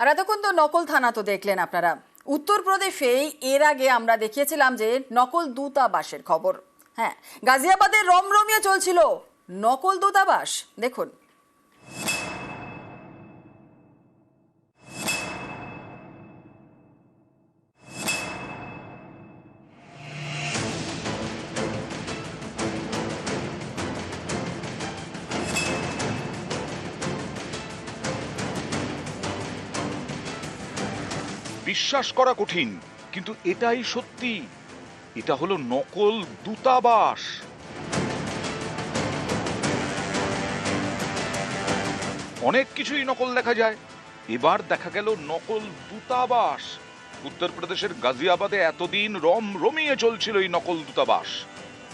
আর এতক্ষণ তো নকল থানা তো দেখলেন আপনারা। উত্তরপ্রদেশেই এর আগে আমরা দেখিয়েছিলাম যে নকল দূতাবাসের খবর। হ্যাঁ গাজিয়াবাদের রমরমিয়ে চলছিল। নকল দূতাবাস, দেখুন। বিশ্বাস করা কঠিন, কিন্তু এটাই সত্যি। এটা হলো নকল দূতাবাস। অনেক কিছুই নকল দেখা যায়। এবার দেখা গেল নকল দূতাবাস। উত্তরপ্রদেশের গাজিয়াবাদে এতদিন রম রমিয়ে চলছিল এই নকল দূতাবাস।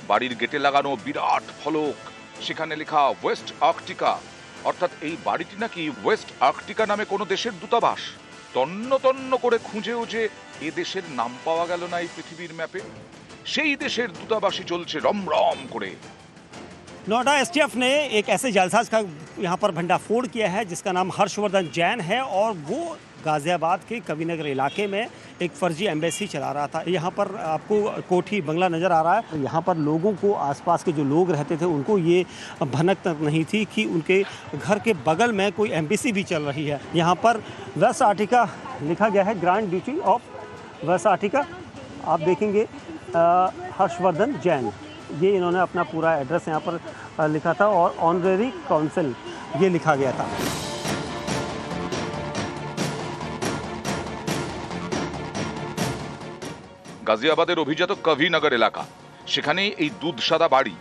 বাড়ির গেটে লাগানো বিরাট ফলক, সেখানে লেখা ওয়েস্ট আর্কটিকা। অর্থাৎ এই বাড়িটি নাকি ওয়েস্ট আর্কটিকা নামে কোনো দেশের দূতাবাস। তন্ন তন্ন করে খুঁজেও যে এ দেশের নাম পাওয়া গেল না এই পৃথিবীর ম্যাপে সেই দেশের দূতাবাসই চলছে রমরম করে नोएडा एसटीएफ ने एक ऐसे जालसाज का यहाँ पर भंडाफोड़ किया है जिसका नाम हर्षवर्धन जैन है और वो गाज़ियाबाद के कविनगर इलाके में एक फर्जी एम्बेसी चला रहा था। यहाँ पर आपको कोठी बंगला नज़र आ रहा है। यहाँ पर लोगों को आसपास के जो लोग रहते थे, उनको ये भनक तक नहीं थी कि उनके घर के बगल में कोई एम्बेसी भी चल रही है। यहाँ पर वेस्ट आर्टिका लिखा गया है ग्रांड ड्यूटी ऑफ़ वेस्ट आर्टिका। आप देखेंगे हर्षवर्धन जैन। ये इन्होंने अपना पूरा एड्रेस यहाँ पर लिखा था और ऑनरेरी काउंसिल ये लिखा गया था। গাজিয়াবাদের অভিজাত কভিনগর এলাকা। সেখানে এই দুধ সাদা বাড়ি।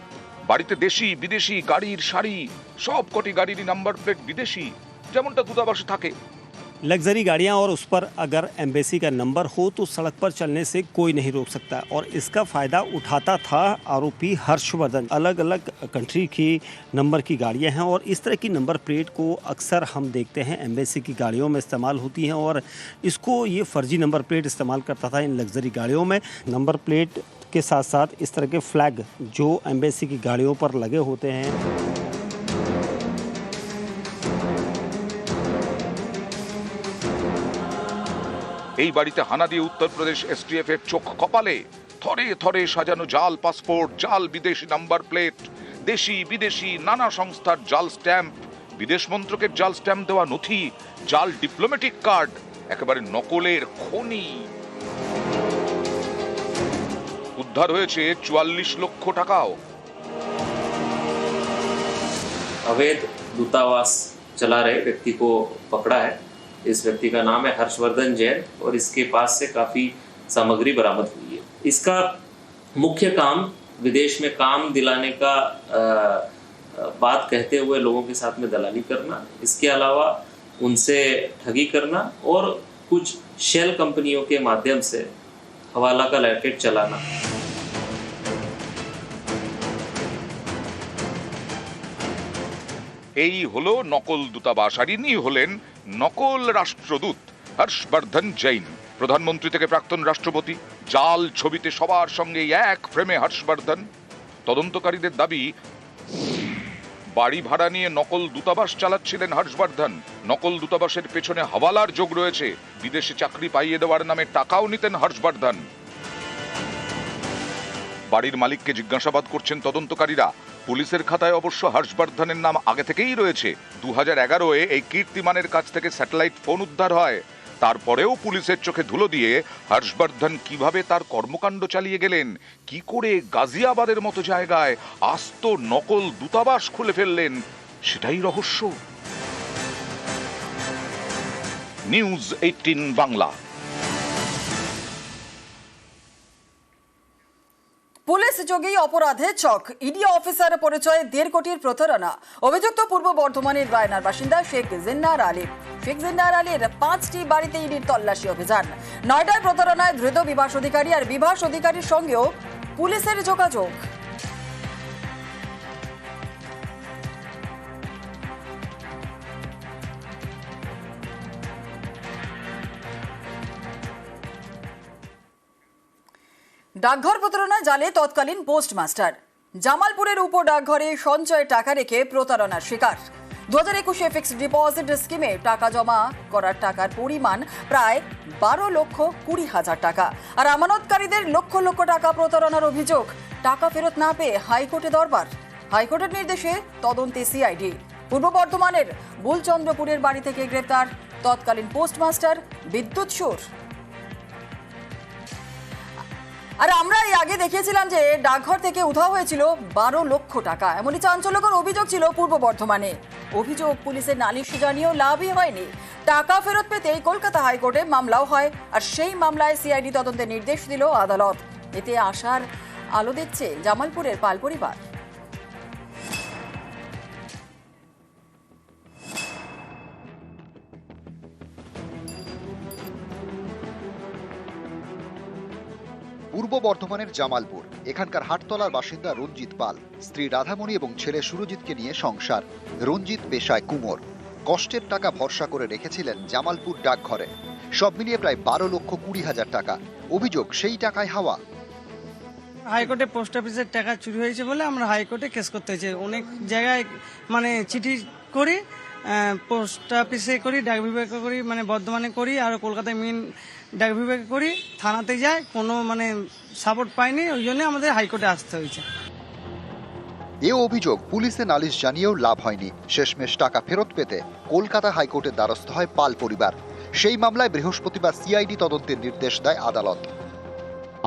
বাড়িতে দেশি, বিদেশি, গাড়ির সারি সব কটি গাড়িরই নাম্বার প্লেট বিদেশি, যেমনটা দূতাবাসে থাকে। लग्जरी गाड़ियाँ और उस पर अगर एम्बेसी का नंबर हो तो सड़क पर चलने से कोई नहीं रोक सकता। और इसका फ़ायदा उठाता था आरोपी हर्षवर्धन। अलग अलग कंट्री की नंबर की गाड़ियाँ हैं और इस तरह की नंबर प्लेट को अक्सर हम देखते हैं। एम्बेसी की गाड़ियों में इस्तेमाल होती हैं और इसको ये फर्जी नंबर प्लेट इस्तेमाल करता था इन लग्जरी गाड़ियों में। नंबर प्लेट के साथ साथ इस तरह के फ्लैग जो एम्बेसी की गाड़ियों पर लगे होते हैं। এই বাড়িতে হানা দিয়ে উত্তরপ্রদেশ এসটিএফ এর চোখ কপালে থরে থরে সাজানো জাল পাসপোর্ট জাল বিদেশি নাম্বার প্লেট দেশি বিদেশি নানা সংস্থার জাল স্ট্যাম্প বিদেশ মন্ত্রকের জাল স্ট্যাম্প দেওয়া নথি জাল ডিপ্লোম্যাটিক কার্ড একেবারে নকলের খনি উদ্ধার হয়েছে চুয়াল্লিশ লক্ষ টাকাও अवैध दूतावास चला रहे व्यक्ति को पकड़ा है इस व्यक्ति का नाम है हर्षवर्धन जैन और इसके पास से काफ़ी सामग्री बरामद हुई है इसका मुख्य काम विदेश में काम दिलाने का अ, अ, बात कहते हुए लोगों के साथ में दलाली करना इसके अलावा उनसे ठगी करना और कुछ शेल कंपनियों के माध्यम से हवाला का रैकेट चलाना এই হলো নকল দূতাবাস আর ইনি হলেন নকল রাষ্ট্রদূত হর্ষবর্ধন জৈন, প্রধানমন্ত্রী থেকে প্রাক্তন রাষ্ট্রপতি, জাল ছবিতে সবার সঙ্গে এক ফ্রেমে হর্ষবর্ধন। তদন্তকারীদের দাবি, বাড়ি ভাড়া নিয়ে নকল দূতাবাস চালাচ্ছিলেন হর্ষবর্ধন। নকল দূতাবাসের পেছনে হাওয়ালার যোগ রয়েছে। বিদেশে চাকরি পাইয়ে দেওয়ার নামে টাকাও নিতেন হর্ষবর্ধন। বাড়ির মালিককে জিজ্ঞাসাবাদ করছেন তদন্তকারীরা। পুলিশের খাতায় অবশ্য হর্ষবর্ধনের নাম আগে থেকেই রয়েছে। দু হাজার এগারোয় এই কীর্তিমানের কাছ থেকে স্যাটেলাইট ফোন উদ্ধার হয়। তারপরেও পুলিশের চোখে ধুলো দিয়ে হর্ষবর্ধন কীভাবে তার কর্মকাণ্ড চালিয়ে গেলেন, কি করে গাজিয়াবাদের মতো জায়গায় আস্ত নকল দূতাবাস খুলে ফেললেন, সেটাই রহস্য। News Eighteen Bangla. পুলিশ যোগেই অপরাধে চক। ইডি অফিসার পরিচয়ে দেড় কোটির প্রতারণা। অভিযুক্ত পূর্ব বর্ধমানের রায়নার বাসিন্দা শেখ জিন্নার আলী। শেখ জিন্নার আলীর পাঁচটি বাড়িতে ইডির তল্লাশি অভিযান। নয়টার প্রতারণায় ধৃত বিভাস অধিকারী আর বিভাস অধিকারীর সঙ্গেও পুলিশের যোগাযোগ। ডাকঘর প্রতারণা জালে তৎকালীন পোস্টমাস্টার। জামালপুরের উপ ডাকঘরে সঞ্চয় টাকা রেখে প্রতারণার শিকার। দু হাজার একুশে ফিক্সড ডিপোজিট স্কিমে টাকা জমা করার টাকার পরিমাণ প্রায় বারো লক্ষ কুড়ি হাজার টাকা। আর আমানতকারীদের লক্ষ লক্ষ টাকা প্রতারণার অভিযোগ। টাকা ফেরত না পেয়ে হাইকোর্টে দরবার। হাইকোর্টের নির্দেশে তদন্তে সিআইডি। পূর্ব বর্ধমানের বুলচন্দ্রপুরের বাড়ি থেকে গ্রেপ্তার তৎকালীন পোস্টমাস্টার বিদ্যুৎ সুর। আর আমরা এই আগে দেখিয়েছিলাম যে ডাকঘর থেকে উধাও হয়েছিল বারো লক্ষ টাকা। এমনই চাঞ্চল্যকর অভিযোগ ছিল পূর্ব বর্ধমানে। অভিযোগ পুলিশের নালিশ জানিয়েও লাভই হয়নি। টাকা ফেরত পেতে কলকাতা হাইকোর্টে মামলাও হয় আর সেই মামলায় সিআইডি তদন্তের নির্দেশ দিল আদালত। এতে আসার আলো দেখছে জামালপুরের পাল পরিবার। পূর্ব বর্ধমানের জামালপুর। এখানকার হাটতলার বাসিন্দা রঞ্জিত পাল, স্ত্রী রাধামণি এবং ছেলে সুরজিৎকে নিয়ে সংসার। রঞ্জিত পেশায় কুমোর। কষ্টের টাকা ভরসা করে রেখেছিলেন জামালপুর ডাকঘরে। সব মিলিয়ে প্রায় বারো লক্ষ কুড়ি হাজার টাকা। অভিযোগ, সেই টাকায় হাওয়া। হাইকোর্টে পোস্ট অফিসের টাকা চুরি হয়েছে বলে আমরা হাইকোর্টে কেস করতে হয়েছে। অনেক জায়গায় মানে চিঠি করি পোস্ট অফিসে করি, ডাক বিভাগে করি মানে বর্ধমানে করি, আর কলকাতায় মেন ডাক বিভাগে করি থানাতে যায় কোনো মানে সাপোর্ট পাইনি ওই জন্য আমাদের হাইকোর্টে আসতে হয়েছে। এ অভিযোগ পুলিশে নালিশ জানিয়েও লাভ হয়নি। শেষমেশ টাকা ফেরত পেতে কলকাতা হাইকোর্টের দ্বারস্থ হয় পাল পরিবার। সেই মামলায় বৃহস্পতিবার সিআইডি তদন্তের নির্দেশ দেয় আদালত।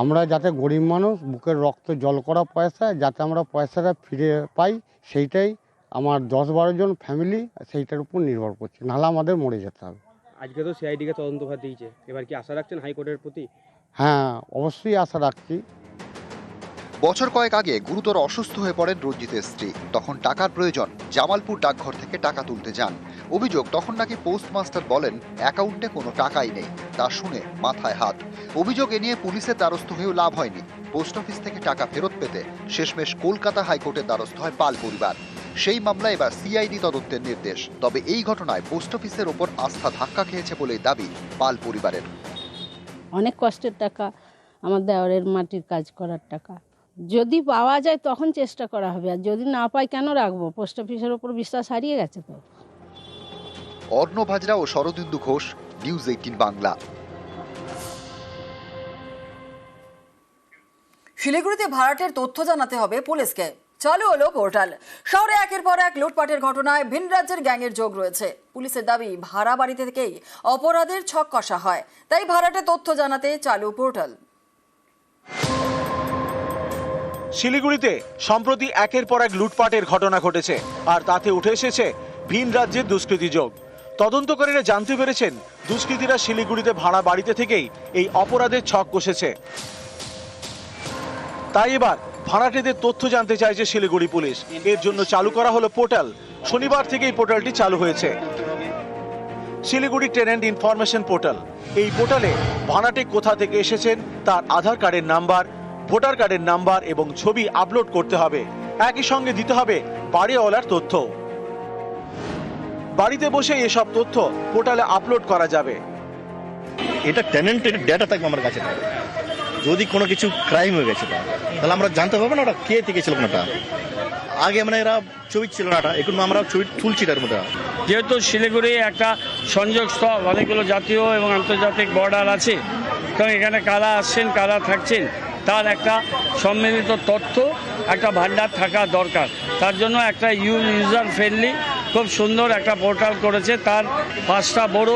আমরা যাতে গরিব মানুষ বুকের রক্ত জল করা পয়সা যাতে আমরা পয়সাটা ফিরে পাই সেইটাই আমার দশ বারো জন ফ্যামিলি সেইটার উপর নির্ভর করছে। নাহলে আমাদের মরে যেতে হবে। আজকে তো সিআইডিকে তদন্তভার দিয়েছে। এবার কি আশা রাখছেন হাইকোর্টের প্রতি? হ্যাঁ অবশ্যই আশা রাখছি। বছর কয়েক আগে গুরুতর অসুস্থ হয়ে পড়েন রঞ্জিতের স্ত্রী। তখন টাকার প্রয়োজন জামালপুর ডাকঘর থেকে টাকা তুলতে যান। অভিযোগ তখন নাকি পোস্টমাস্টার বলেন অ্যাকাউন্টে কোনো টাকাই নেই তা শুনে মাথায় হাত। অভিযোগ এ নিয়ে পুলিশের দ্বারস্থ হয়েও লাভ হয়নি। পোস্ট অফিস থেকে টাকা ফেরত পেতে শেষমেশ কলকাতা হাইকোর্টের দ্বারস্থ হয় পাল পরিবার। সেই মামলায় এবার সিআইডি তদন্তের নির্দেশ। তবে এই ঘটনায় পোস্ট অফিসের ওপর আস্থা ধাক্কা খেয়েছে বলে দাবি পাল পরিবারের। অনেক কষ্টের টাকা আমার দেওয়ারের মাটির কাজ করার টাকা। যদি পাওয়া যায় তখন চেষ্টা করা হবে আর যদি না পাই কেন রাখব? পোস্ট অফিসের ওপর বিশ্বাস হারিয়ে গেছে তো। অর্ণব হাজরা ও শরদিন্দু ঘোষ নিউজ এইটিন বাংলা। শিলিগুড়িতে ভাড়াটের তথ্য জানাতে হবে পুলিশকে। চালু হলো পোর্টাল। শহরে একের পর এক লুটপাটের ঘটনায় ভিন রাজ্যের গ্যাংয়ের যোগ রয়েছে। পুলিশের দাবি, ভাড়া বাড়িতে থেকেই অপরাধের ছক কষা হয়। তাই ভাড়াটের তথ্য জানাতে চালু পোর্টাল। শিলিগুড়িতে সম্প্রতি একের পর এক লুটপাটের ঘটনা ঘটেছে, আর তাতে উঠে এসেছে ভিন রাজ্যের দুষ্কৃতি যোগ। তদন্তকারীরা জানতে পেরেছেন, দুষ্কৃতীরা শিলিগুড়িতে ভাড়া বাড়িতে থেকেই এই অপরাধের ছক কষেছে। তাই এবার ভাড়াটেদের তথ্য জানতে চাইছে শিলিগুড়ি পুলিশ। এর জন্য চালু করা হলো পোর্টাল। শনিবার থেকে এই পোর্টালটি চালু হয়েছে। Siliguri tenant information portal. এই পোর্টালে ভাড়াটে কোথা থেকে এসেছেন, তার আধার কার্ডের নাম্বার, ভোটার কার্ডের নাম্বার এবং ছবি আপলোড করতে হবে। একই সঙ্গে দিতে হবে বাড়িওয়ালার তথ্য। বাড়িতে বসে এসব তথ্য পোর্টালে আপলোড করা যাবে। এটা টেনেন্টের ডেটা থাকবে আমার কাছে। যদি কোনো কিছু ক্রাইম হয়ে গেছে তাহলে আমরা জানতে পারব না ওটা কে থেকে ছিল আগে মানে এরা ছবি ছিল না এখন আমরা ছবি তুলছি তার মধ্যে। যেহেতু শিলিগুড়ি একটা সংযোগ স্থল, অনেকগুলো জাতীয় এবং আন্তর্জাতিক বর্ডার আছে, তো এখানে কারা আসছেন, কারা থাকছেন, তার একটা সম্মিলিত তথ্য, একটা ভান্ডার থাকা দরকার। তার জন্য একটা ইউ ইউজার ফ্রেন্ডলি খুব সুন্দর একটা পোর্টাল করেছে তার পাঁচটা বড়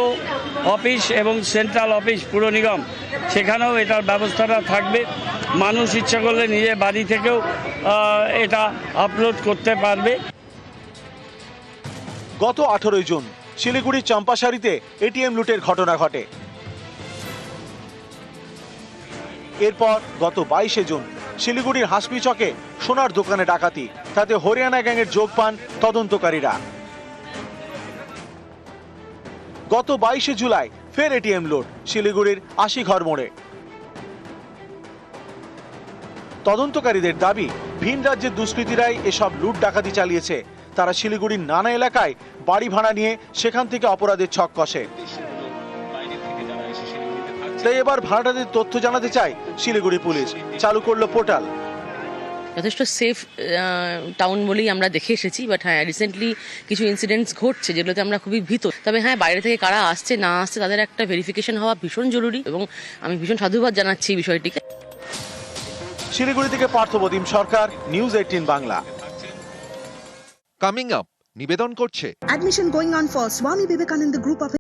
অফিস এবং সেন্ট্রাল অফিস, পুর নিগম। সেখানেও এটার ব্যবস্থাটা থাকবে। মানুষ ইচ্ছা করলে নিজে বাড়ি থেকেও এটা আপলোড করতে পারবে। গত আঠারোই জুন শিলিগুড়ির চম্পাশাড়িতে এটিএম লুটের ঘটনা ঘটে। এরপর গত বাইশে জুন শিলিগুড়ির হাসপি চকে সোনার দোকানে ডাকাতি, তাতে হরিয়ানা গ্যাংয়ের যোগ পান তদন্তকারীরা। গত বাইশে জুলাই ফের এটিএম লোড শিলিগুড়ির আশি ঘর মোড়ে। তদন্তকারীদের দাবি, ভিন রাজ্যের দুষ্কৃতীরাই এসব লুট ডাকাতি চালিয়েছে। তারা শিলিগুড়ির নানা এলাকায় বাড়ি ভাড়া নিয়ে সেখান থেকে অপরাধের ছক কষে। তাই এবার ভাড়াটাদের তথ্য জানাতে চায় শিলিগুড়ি পুলিশ। চালু করল পোর্টাল। যথেষ্ট সেফ টাউন বলেই আমরা দেখে এসেছি বাট হ্যাঁ রিসেন্টলি কিছু ইনসিডেন্টস ঘটছে যেগুলোতে আমরা খুবই ভীত। তবে হ্যাঁ বাইরে থেকে কারা আসছে না আসছে তাদের একটা ভেরিফিকেশন হওয়া ভীষণ জরুরি এবং আমি ভীষণ সাধুবাদ জানাচ্ছি এই বিষয়টিকে। শিলিগুড়ি থেকে পার্থবদীম Sarkar News Eighteen Bangla. Coming up নিবেদন করছে। Admission going on for Swami Vivekananda group of